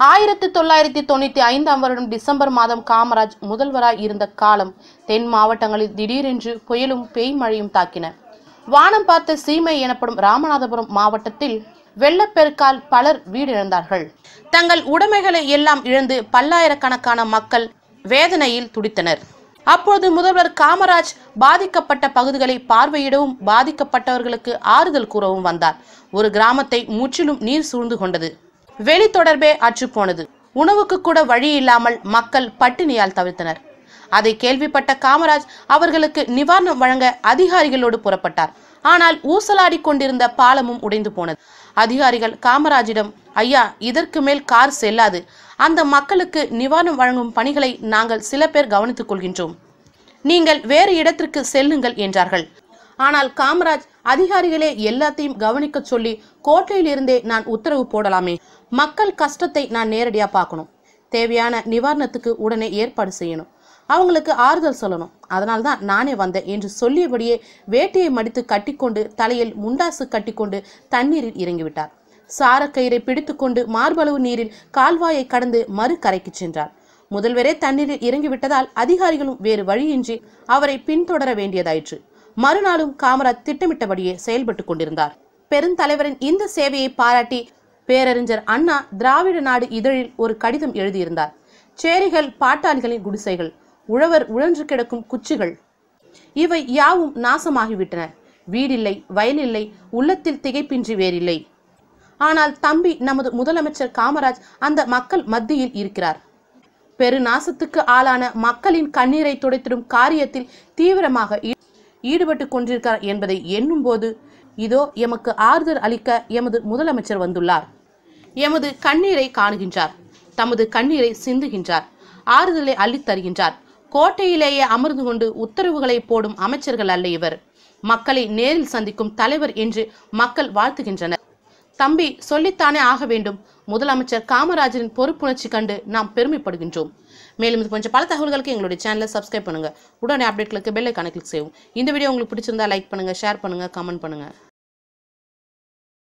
ஆயிரத்தி தொள்ளாயிரத்தி தொண்ணூத்தி ஐந்தாம் வருடம் டிசம்பர் மாதம் காமராஜ் முதல்வராய் இருந்த காலம் தென் மாவட்டங்களில் திடீரென்று புயலும் பேய் மழையும் தாக்கின. வானம் பார்த்த சீமை எனப்படும் ராமநாதபுரம் மாவட்டத்தில் வெள்ளப்பெருக்கால் பலர் வீடிழந்தார்கள். தங்கள் உடைமைகளை எல்லாம் இழந்து பல்லாயிரக்கணக்கான மக்கள் வேதனையில் துடித்தனர். அப்போது முதல்வர் காமராஜ் பாதிக்கப்பட்ட பகுதிகளை பார்வையிடவும் பாதிக்கப்பட்டவர்களுக்கு ஆறுதல் கூறவும் வந்தார். ஒரு கிராமத்தை முற்றிலும் நீர் சூழ்ந்து கொண்டது. வெளி தொடர்பே அற்றுப்போனது உணவுக்கு கூட வழி இல்லாமல் மக்கள் பட்டினியால் தவிர்த்தனர் அதை கேள்விப்பட்ட காமராஜ் அவர்களுக்கு நிவாரணம் வழங்க அதிகாரிகளோடு புறப்பட்டார். ஆனால் ஊசலாடி கொண்டிருந்த பாலமும் உடைந்து போனது. அதிகாரிகள் காமராஜிடம் ஐயா இதற்கு மேல் கார் செல்லாது. அந்த மக்களுக்கு நிவாரணம் வழங்கும் பணிகளை நாங்கள் சில பேர் கவனித்துக் கொள்கின்றோம். நீங்கள் வேறு இடத்திற்கு செல்லுங்கள் என்றார்கள். ஆனால் காமராஜ் அதிகாரிகளே எல்லாத்தையும் கவனிக்க சொல்லி கோட்டையிலிருந்தே நான் உத்தரவு போடலாமே. மக்கள் கஷ்டத்தை நான் நேரடியா பார்க்கணும். தேவையான நிவாரணத்துக்கு உடனே ஏற்பாடு செய்யணும். அவங்களுக்கு ஆறுதல் சொல்லணும். அதனால்தான் நானே வந்தேன் என்று சொல்லியபடியே வேட்டையை மடித்து கட்டிக்கொண்டு தலையில் முண்டாசு கட்டிக்கொண்டு தண்ணீரில் இறங்கிவிட்டார். சாரக்கயிறை பிடித்துக்கொண்டு மார்பளவு நீரில் கால்வாயை கடந்து மறு கரைக்கு சென்றார். முதல்வரே தண்ணீரில் இறங்கிவிட்டதால் அதிகாரிகளும் வேறு வழியின்றி அவரை பின்தொடர வேண்டியதாயிற்று. மறுநாளும் காமராஜ் திட்டமிட்டபடியே செயல்பட்டு கொண்டிருந்தார். பெருந்தலைவரின் இந்த சேவையை பாராட்டி பேரறிஞர் அண்ணா திராவிட நாடு இதழில் ஒரு கடிதம் எழுதியிருந்தார். சேரிகள் பாட்டாளிகளின் குடிசைகள் உழவர் உழன்று கிடக்கும் குச்சிகள். இவை யாவும் நாசமாகிவிட்டன. வீடில்லை வயலில்லை உள்ளத்தில் திகைப்பின்றி வேறில்லை. ஆனால் தம்பி நமது முதலமைச்சர் காமராஜ் அந்த மக்கள் மத்தியில் இருக்கிறார். பெரு நாசத்துக்கு ஆளான மக்களின் கண்ணீரை துடைத்திடும் காரியத்தில் தீவிரமாக ஈடுபட்டு கொண்டிருக்கிறார் என்பதை எண்ணும்போது இதோ எமக்கு ஆறுதல் அளிக்க எமது முதலமைச்சர் வந்துள்ளார். எமது கண்ணீரை காணுகின்றார். தமது கண்ணீரை சிந்துகின்றார். ஆறுதலை அள்ளித் தருகின்றார் கோட்டையிலேயே அமர்ந்து கொண்டு உத்தரவுகளை போடும் அமைச்சர்கள் அல்ல இவர். மக்களை நேரில் சந்திக்கும் தலைவர் என்று மக்கள் வாழ்த்துகின்றனர். தம்பி சொல்லித்தானே ஆக வேண்டும். முதலமைச்சர் காமராஜரின் பொறுப்புணர்ச்சி கண்டு நாம் பெருமைப்படுகின்றோம். மேலும் இது கொஞ்சம் பல தகவல்களுக்கு எங்களுடைய சேனலை சப்ஸ்கிரைப் பண்ணுங்க. உடனே அப்டேட்களுக்கு பெல்லை கணக்கில் செய்வோம் செய்யும் இந்த வீடியோ உங்களுக்கு பிடிச்சிருந்தா லைக் பண்ணுங்க ஷேர் பண்ணுங்க கமெண்ட் பண்ணுங்க.